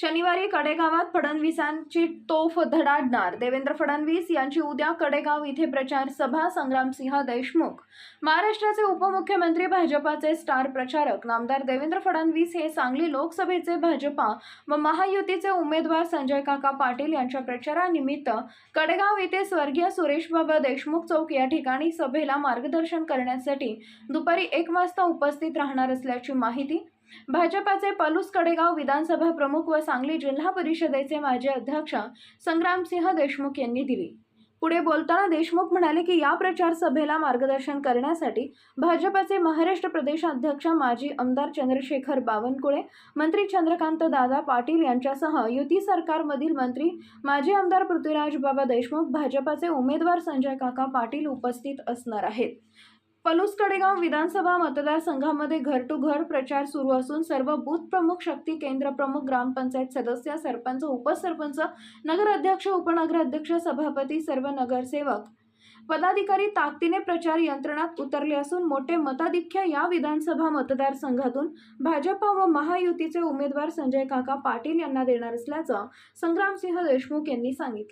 शनिवारी कडेगावात फडणवीसांची तोफ धडाडणार. देवेंद्र फडणवीस यांची उद्या कडेगाव इथे प्रचार सभा संग्रामसिंह देशमुख. महाराष्ट्राचे उपमुख्यमंत्री भाजपाचे स्टार प्रचारक नामदार देवेंद्र फडणवीस हे सांगली लोकसभेचे भाजपा व महायुतीचे उमेदवार संजय काका पाटील यांच्या प्रचारानिमित्त कडेगाव येथे स्वर्गीय सुरेशबाबा देशमुख चौक या ठिकाणी सभेला मार्गदर्शन करण्यासाठी दुपारी एक वाजता उपस्थित राहणार असल्याची माहिती भाजपाचे पलूस कडेगाव विधानसभा प्रमुख व सांगली जिल्हा परिषदेचे माजी अध्यक्ष संग्रामसिंह देशमुख यांनी दिली. पुढे बोलताना देशमुख म्हणाले की या प्रचार सभेला मार्गदर्शन करण्यासाठी भाजपाचे महाराष्ट्र प्रदेश अध्यक्ष माजी आमदार चंद्रशेखर बावनकुळे मंत्री चंद्रकांत दादा पाटील यांच्यासह युती सरकारमधील मंत्री माजी आमदार पृथ्वीराज बाबा देशमुख भाजपाचे उमेदवार संजय काका पाटील उपस्थित असणार आहेत. पलूस कडेगाव विधानसभा मतदारसंघामध्ये घर टू घर प्रचार सुरू असून सर्व बूथ प्रमुख शक्ती केंद्र प्रमुख ग्रामपंचायत सदस्य सरपंच उपसरपंच नगराध्यक्ष उपनगराध्यक्ष सभापती सर्व नगरसेवक. पदाधिकारी ताकदीने प्रचार यंत्रणात उतरले असून मोठे मताधिक्य या विधानसभा मतदारसंघातून भाजपा व महायुतीचे उमेदवार संजय काका पाटील यांना देणार असल्याचं संग्रामसिंह देशमुख यांनी सांगितलं.